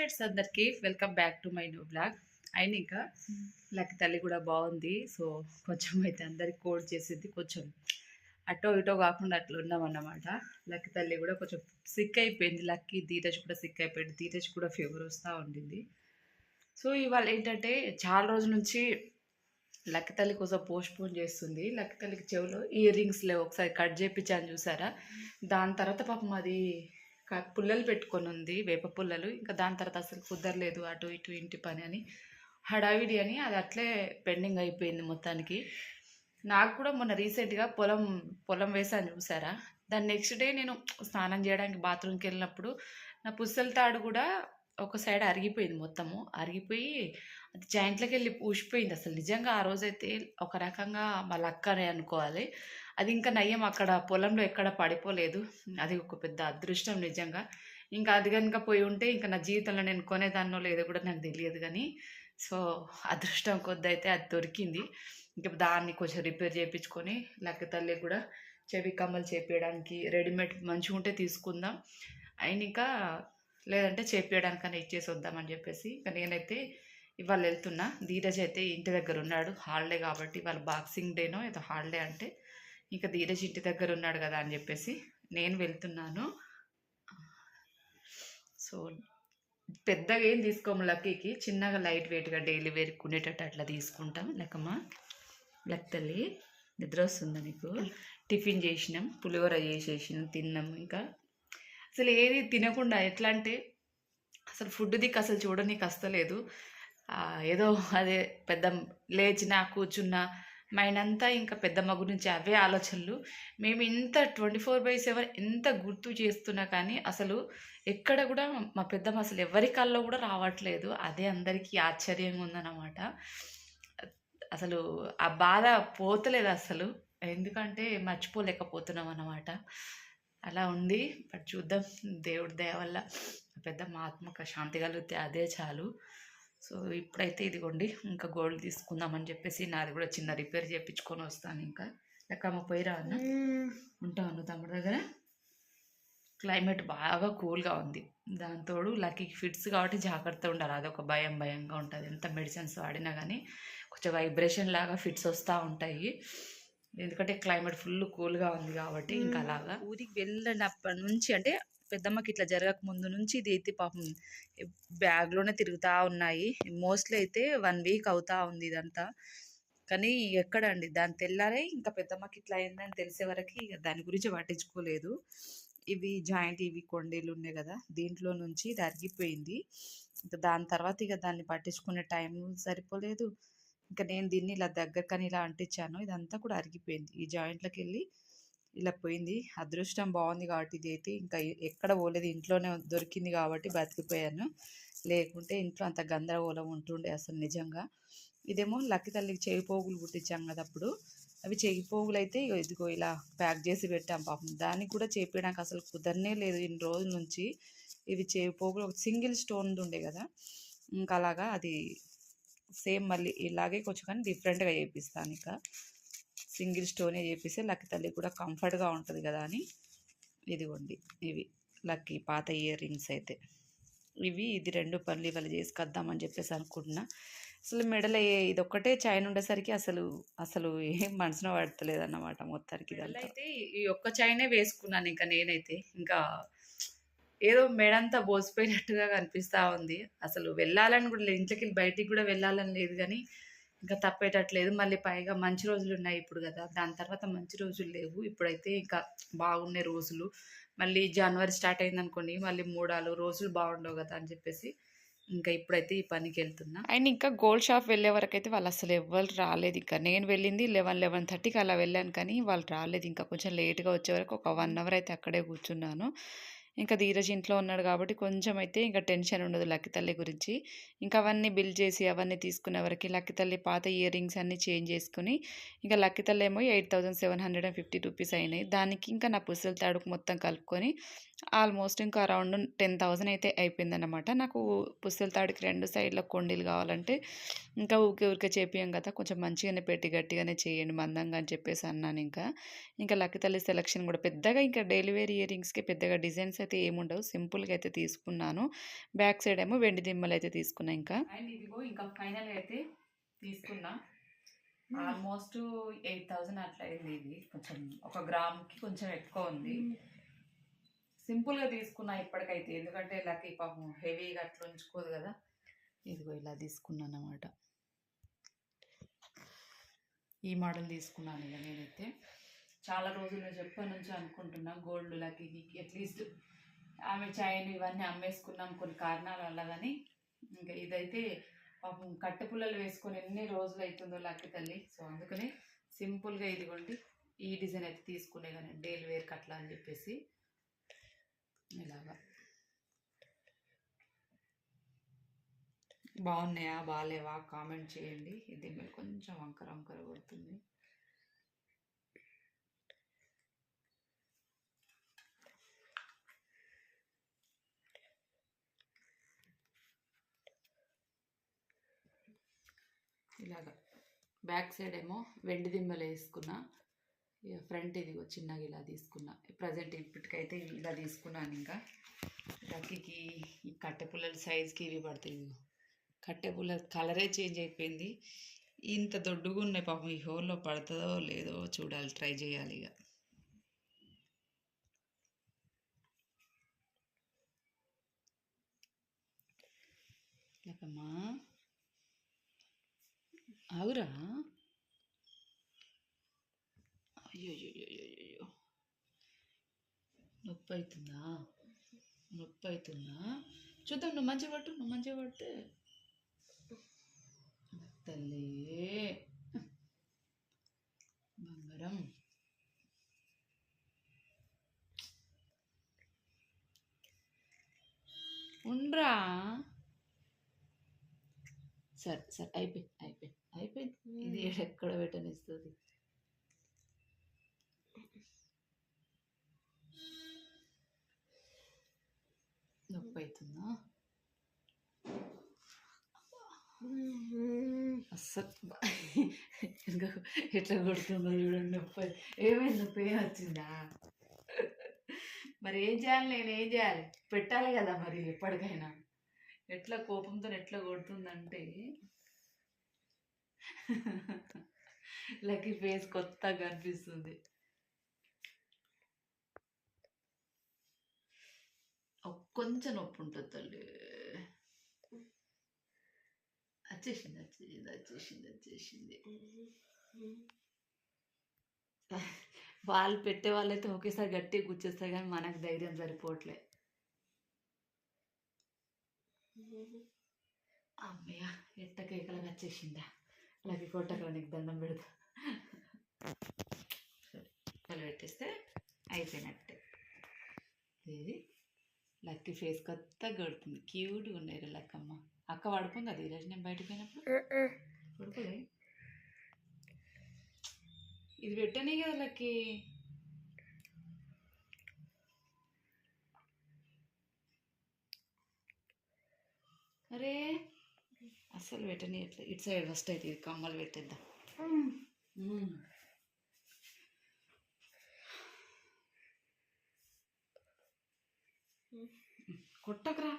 Friends అందరికీ welcome back to my new blog అయిన ఇంకా లక్కి తల్లి కూడా బాగుంది. సో కొంచెం అయితే అందరికి కోడ్ చేసింది. కొంచెం అటో ఇటో కాకుండా అట్లా ఉన్నామన్నమాట లక్కి తల్లి కూడా కొంచెం సిక్ అయిపోయింది. లక్కి ధీరజ్ కూడా సిక్ అయిపోయింది ధీరజ్ కూడా ఫీవర్ వస్తూ ఉండింది. సో ఇవాళ ఏంటంటే చాలా రోజుల నుంచి లక్కి తల్లి కోసం పోస్ట్ పోన్ చేస్తుంది. లక్ తల్లికి చెవిలో ఇయర్ రింగ్స్ లేవు. ఒకసారి కట్ చేయించాను చూసారా? దాని తర్వాత పాపం అది పుల్లలు పెట్టుకొని ఉంది వేప పుల్లలు. ఇంకా దాని తర్వాత అసలు కుదరలేదు అటు ఇటు ఇంటి పని అని. హడావిడి అని అది అట్లే పెండింగ్ అయిపోయింది మొత్తానికి. నాకు కూడా మొన్న రీసెంట్గా పొలం పొలం వేసాను చూసారా? దాని నెక్స్ట్ డే నేను స్నానం చేయడానికి బాత్రూమ్కి వెళ్ళినప్పుడు నా పుస్తల తాడు కూడా ఒక సైడ్ అరిగిపోయింది మొత్తము. అరిగిపోయి అది జాయింట్లోకి వెళ్ళి ఊసిపోయింది. అసలు నిజంగా ఆ రోజైతే ఒక రకంగా మా లక్కనే అనుకోవాలి. అది ఇంకా నయ్యం అక్కడ పొలంలో ఎక్కడ పడిపోలేదు. అది ఒక పెద్ద అదృష్టం నిజంగా. ఇంకా అది కనుక పోయి ఉంటే ఇంకా నా జీవితంలో నేను కొనేదాన్నో లేదో కూడా నాకు తెలియదు కానీ సో అదృష్టం కొద్ది అయితే అది దొరికింది. ఇంకా దాన్ని కొంచెం రిపేర్ చేయించుకొని లక్క తల్లి కూడా చెవి కమ్మలు చేపించడానికి రెడీమేడ్ మంచిగా ఉంటే తీసుకుందాం. అయిన ఇంకా లేదంటే చేపించడానికన్నా ఇచ్చేసి వద్దామని చెప్పేసి ఇంకా నేనైతే ఇవాళ వెళ్తున్నా. ధీరజ్ అయితే ఇంటి దగ్గర ఉన్నాడు. హాలిడే కాబట్టి వాళ్ళ బాక్సింగ్ డేనో ఏదో హాలిడే అంటే ఇంకా ధీరజ్ ఇంటి దగ్గర ఉన్నాడు కదా అని చెప్పేసి నేను వెళ్తున్నాను. సో పెద్దగా ఏం తీసుకోము లక్కీకి. చిన్నగా లైట్ వెయిట్గా డైలీ వేర్ కొనేటట్టు అట్లా తీసుకుంటాం. లెక్కమ్మా లెక్క తల్లి నిద్ర వస్తుందా నీకు? టిఫిన్ చేసినాం పులిహోర చేసేసినాం తిన్నాం. ఇంకా అసలు ఏది తినకుండా ఎట్లా అంటే అసలు ఫుడ్ దిక్కు అసలు చూడనీకి అస్తలేదు. ఏదో అదే పెద్ద లేచినా కూర్చున్నా మైండ్ అంతా ఇంకా పెద్దమ్మ గురించి అవే ఆలోచనలు. మేము ఇంత ట్వంటీ ఫోర్ బై సెవెన్ ఎంత గుర్తు చేస్తున్నా కానీ అసలు ఎక్కడ కూడా మా పెద్దమ్మ అసలు ఎవరి కల్లో కూడా రావట్లేదు. అదే అందరికీ ఆశ్చర్యంగా ఉందన్నమాట. అసలు ఆ బాధ పోతలేదు అసలు. ఎందుకంటే మర్చిపోలేకపోతున్నాం అన్నమాట. అలా ఉంది. బట్ చూద్దాం. దేవుడి దయ వల్ల పెద్దమ్మ ఆత్మక శాంతి కలిగితే అదే చాలు. సో ఇప్పుడైతే ఇదిగోండి. ఇంకా గోల్డ్ తీసుకుందామని చెప్పేసి నాది కూడా చిన్న రిపేర్ చేయించుకొని వస్తాను ఇంకా. లెక్కమ్మ పోయిరా అన్న. ఉంటాను తమ్ముడు దగ్గర. క్లైమేట్ బాగా కూల్గా ఉంది. దాంతోడు లక్కీకి ఫిట్స్ కాబట్టి జాగ్రత్త ఉండాలి. అదొక భయం భయంగా ఉంటుంది. ఎంత మెడిసిన్స్ వాడినా కానీ కొంచెం వైబ్రేషన్ లాగా ఫిట్స్ వస్తూ ఉంటాయి. ఎందుకంటే క్లైమేట్ ఫుల్ కూల్గా ఉంది కాబట్టి ఇంకా అలాగా. ఊరికి వెళ్ళినప్పటి నుంచి అంటే పెద్దమ్మకి ఇట్లా జరగక ముందు నుంచి ఇది అయితే పాపం బ్యాగ్లోనే తిరుగుతూ ఉన్నాయి. మోస్ట్లీ అయితే వన్ వీక్ అవుతా ఉంది ఇదంతా. కానీ ఎక్కడండి? దాని తెల్లారే ఇంకా పెద్దమ్మకి ఇట్లా అయిందని తెలిసే వరకు ఇక దాని గురించి పట్టించుకోలేదు. ఇవి జాయింట్ ఇవి కొండీలు ఉన్నాయి కదా దీంట్లో నుంచి ఇది అరిగిపోయింది. ఇంకా దాని తర్వాత ఇక దాన్ని పట్టించుకునే టైం సరిపోలేదు. ఇంకా నేను దీన్ని ఇలా దగ్గరకని ఇలా అంటించాను. ఇదంతా కూడా అరిగిపోయింది. ఈ జాయింట్లోకి వెళ్ళి ఇలా పోయింది. అదృష్టం బాగుంది కాబట్టి ఇది అయితే ఇంకా ఎక్కడ పోలేదు. ఇంట్లోనే దొరికింది కాబట్టి బతికిపోయాను. లేకుంటే ఇంట్లో అంత గందరగోళం ఉంటుండే అసలు నిజంగా. ఇదేమో లక్కి తల్లికి చెవి పోగులు కుట్టించాం కదా అప్పుడు. అవి చెవి పోగులు అయితే ఇగో ఇదిగో ఇలా ప్యాక్ చేసి పెట్టాం పాపం. దానికి కూడా చేపించడానికి అసలు కుదరనే లేదు ఇన్ని రోజుల నుంచి. ఇవి చెవి పోగులు ఒక సింగిల్ స్టోన్ ఉండే కదా. ఇంకా అలాగా అది సేమ్ మళ్ళీ ఇలాగే కొంచెం కానీ డిఫరెంట్గా చేపిస్తాను ఇక. సింగిల్ స్టోనే చేపిస్తే లక్కి తల్లి కూడా కంఫర్ట్గా ఉంటుంది కదా అని ఇదిగోండి ఇవి. లక్కీ పాత ఇయర్ రింగ్స్ అయితే. ఇవి ఇది రెండు పనులు ఇవాళ చేసుకొద్దామని చెప్పేసి అనుకుంటున్నా. అసలు మెడల ఏ- ఇది ఒక్కటే చైన్ ఉండేసరికి అసలు అసలు ఏం మనసున పడతలేదు అన్నమాట మొత్తానికి అయితే ఈ ఒక్క చైనే వేసుకున్నాను ఇంకా నేనైతే. ఇంకా ఏదో మెడంతా బోసిపోయినట్టుగా కనిపిస్తూ ఉంది. అసలు వెళ్ళాలని కూడా లేదు. ఇంట్లోకి వెళ్ళి బయటికి కూడా వెళ్ళాలని లేదు కానీ ఇంకా తప్పేటట్లేదు. మళ్ళీ పైగా మంచి రోజులు ఉన్నాయి ఇప్పుడు కదా. దాని తర్వాత మంచి రోజులు లేవు. ఇప్పుడైతే ఇంకా బాగున్నాయి రోజులు. మళ్ళీ జనవరి స్టార్ట్ అయిందనుకోండి మళ్ళీ మూడాలు రోజులు బాగుండవు కదా అని చెప్పేసి ఇంకా ఇప్పుడైతే ఈ పనికి వెళ్తున్నా. అండ్ ఇంకా గోల్డ్ షాప్ వెళ్ళే వరకు అయితే వాళ్ళు అసలు ఎవ్వరు రాలేదు. ఇంకా నేను వెళ్ళింది లెవెన్ లెవెన్ థర్టీకి అలా వెళ్ళాను కానీ వాళ్ళు రాలేదు. ఇంకా కొంచెం లేట్గా వచ్చే వరకు ఒక వన్ అవర్ అయితే అక్కడే కూర్చున్నాను. ఇంకా ధీరజ్ ఇంట్లో ఉన్నాడు కాబట్టి కొంచెం అయితే ఇంకా టెన్షన్ ఉండదు లక్కి తల్లి గురించి. ఇంకా అవన్నీ బిల్ చేసి అవన్నీ తీసుకునే వరకు లక్కి తల్లి పాత ఇయర్ రింగ్స్ అన్నీ చేంజ్ చేసుకుని ఇంకా లక్కి తల్లి ఏమో eight thousand seven hundred and fifty rupees అయినాయి. దానికి ఇంకా నా పుస్తల తాడుకు మొత్తం కలుపుకొని ఆల్మోస్ట్ ఇంకా అరౌండ్ టెన్ థౌజండ్ అయితే అయిపోయిందన్నమాట. నాకు పుస్తల తాడుకి రెండు సైడ్ల కొండీలు కావాలంటే ఇంకా ఊరికే ఊరికే చేపియం కదా కొంచెం మంచిగానే పెట్టి గట్టిగానే చేయండి మందంగా అని చెప్పేసి అన్నాను ఇంకా. ఇంకా లక్కి తల్లి సెలక్షన్ కూడా పెద్దగా ఇంకా డైలీ వేర్ ఇయర్ రింగ్స్కి పెద్దగా డిజైన్స్ అయితే ఏముండవు. సింపుల్గా అయితే తీసుకున్నాను. బ్యాక్ సైడ్ ఏమో వెండి దిమ్మలు అయితే తీసుకున్నా ఇంకా. అండ్ ఇదిగో ఇంకా ఫైనల్ అయితే తీసుకున్నా. ఆల్మోస్ట్ ఎయిట్ థౌజండ్ అట్లా అయింది ఇది. కొంచెం ఒక గ్రామ్కి కొంచెం ఎక్కువ ఉంది. సింపుల్గా తీసుకున్నా ఇప్పటికైతే. ఎందుకంటే లక్కీ పాపం హెవీగా అట్లా ఉంచుకోదు కదా. ఇదిగో ఇలా తీసుకున్నాను అనమాట ఈ మోడల్ తీసుకున్నాను ఇక నేనైతే. చాలా రోజుల నుంచి ఎప్పటి అనుకుంటున్నా గోల్డ్ లక్కీకి అట్లీస్ట్ ఆమె చైన్ ఇవన్నీ అమ్మేసుకున్నాం కొన్ని కారణాల వల్ల కానీ ఇంకా ఇదైతే పాపం కట్టెపుల్లలు వేసుకొని ఎన్ని రోజులు అవుతుందో లక్కి తల్లి. సో అందుకని సింపుల్గా ఇదిగోండి ఈ డిజైన్ అయితే తీసుకునే కానీ డైలీ వేర్కి అట్లా అని చెప్పేసి ఇలాగా. బాగున్నాయా? బాగాలేవా కామెంట్ చేయండి. ఇది మీరు కొంచెం వంకర వంకర కొడుతుంది. ఇలాగా. బ్యాక్ సైడ్ ఏమో వెండి దిమ్మలు వేసుకున్నా. ఇక ఫ్రంట్ ఇదిగో చిన్నగా ఇలా తీసుకున్నా. ప్రజెంట్ ఇప్పటికైతే ఇలా తీసుకున్నాను ఇంకా. లక్కీకి ఈ కట్టెపుల్లల సైజ్కి ఇవి పడతాయి కట్టెపుల్ల కలరే చేంజ్ అయిపోయింది. ఇంత దొడ్డుగా ఉన్నాయి పాపం ఈ హోల్లో పడుతుందో లేదో చూడాలి ట్రై చేయాలి ఇక లకమ్మా అవురా? అయ్యో నొప్పి అవుతుందా నొప్పి అవుతుందా చూద్దాం నువ్వు మంచిగా పట్టు నువ్వు మంచిగా పడితే. తల్లి. బంగారం. ఉండ్రా? సరే సరే అయిపోయింది అయిపోయింది అయిపోయింది. ఇది ఎక్కడ పెట్టనిస్తుంది? నొప్పి అవుతుందా అస్సలు ఎట్లా కొడుతుందో చూడండి నొప్పి. ఏమైంది? నొప్పి ఏం వచ్చిందా? మరి ఏం చేయాలి నేను? ఏం చేయాలి? పెట్టాలి కదా మరి ఎప్పటికైనా. ఎట్లా కోపంతో ఎట్లా కొడుతుందంటే లక్కీ ఫేస్ కొత్తగా కనిపిస్తుంది. కొంచెం నొప్పి ఉంటుంది తల్లి. వచ్చేసింది వచ్చేసింది వచ్చేసింది వచ్చేసింది. వాళ్ళు పెట్టే వాళ్ళైతే ఒకేసారి గట్టిగా కూర్చేస్తారు కానీ మనకు ధైర్యం సరిపోవట్లే. అమ్మయ్య ఎట్ట కేకలకు వచ్చేసిందా? లక్కీ కొట్టకరా నీకు దండం పెడతా. సరే కలు పెట్టేస్తే అయిపోయినట్టే. ఇది లక్కీ ఫేస్ కొత్తగా కొడుతుంది క్యూట్గా ఉన్నాయి లక్కమ్మ. అక్క పడుకుంది? అది ఈరోజు నేను బయటకు పోయినప్పుడు? పడుకోలే. ఇది పెట్టనే కదా లక్కీ. అరే అస్సలు పెట్టని ఎట్లా ఇటు సైడ్ ఫస్ట్ అయితే ఇది కమ్మలు పెట్టేద్దాం మ్మ్. కొట్టకరా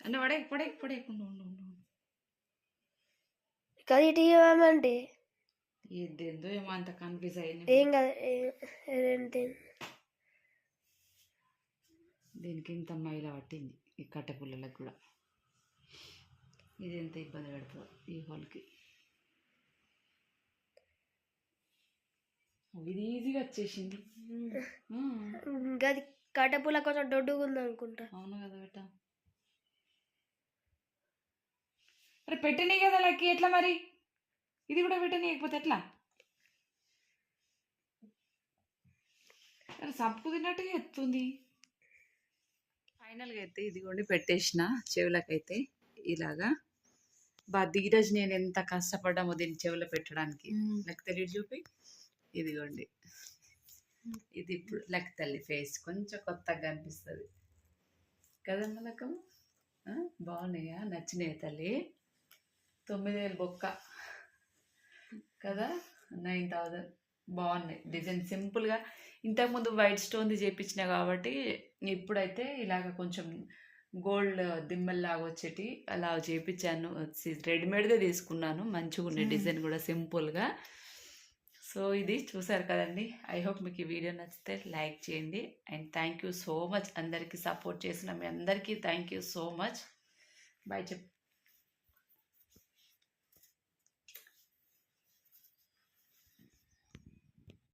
అంటే పడే పడే పడేయకుండా ఉండు ఉండు ఉండు. కదా ఇటు ఇవ్వమంటే ఇదేందో ఏమో అంత కన్ఫ్యూజ్ అయ్యింది ఏం కాదు ఏంటి దీనికి ఇంత మైల పట్టింది ఈ కట్టె పుల్లలకు కూడా. ఇది ఎంత ఇబ్బంది పెడుతుందో ఈ హోల్కి. ఇది ఈజీగా వచ్చేసింది. ఆ, గది కట్టెపుల్ల కొంచెం దొడ్డుగా ఉంది అనుకుంటా అవును కదా బెట్ట అరే పెట్టని కదా లక్కి ఎట్లా మరి? ఇది కూడా పెట్టనీయకపోతే ఎట్లా? సప్పు తిన్నట్టుగా ఎత్తుంది. ఫైనల్గా అయితే ఇదిగోండి పెట్టేసిన చెవులకైతే ఇలాగా. బా ధీరజ్ నేను ఎంత కష్టపడ్డామో దీన్ని చెవిలో పెట్టడానికి. లెక్క తెలియదు చూపి. ఇదిగోండి. ఇది ఇప్పుడు లెక్క తల్లి ఫేస్ కొంచెం కొత్తగా అనిపిస్తుంది కదమ్మా లెక్కమ్మ? ఆ, బాగున్నాయా? నచ్చినాయి తల్లి? తొమ్మిది వేలు బొక్క. కదా? నైన్ థౌజండ్ బాగున్నాయి. డిజైన్ సింపుల్గా. ఇంతకుముందు వైట్ స్టోన్ది చేయించిన కాబట్టి ఇప్పుడైతే ఇలాగ కొంచెం గోల్డ్ దిమ్మల్లాగా వచ్చేటి అలా చేయించాను రెడీమేడ్దే తీసుకున్నాను. మంచిగా ఉండే డిజైన్ కూడా సింపుల్గా. సో ఇది చూసారు కదండి. ఐ హోప్ మీకు ఈ వీడియో నచ్చితే లైక్ చేయండి. And thank you so much అందరికీ సపోర్ట్ చేసిన మీ అందరికీ thank you so much. Bye చెప్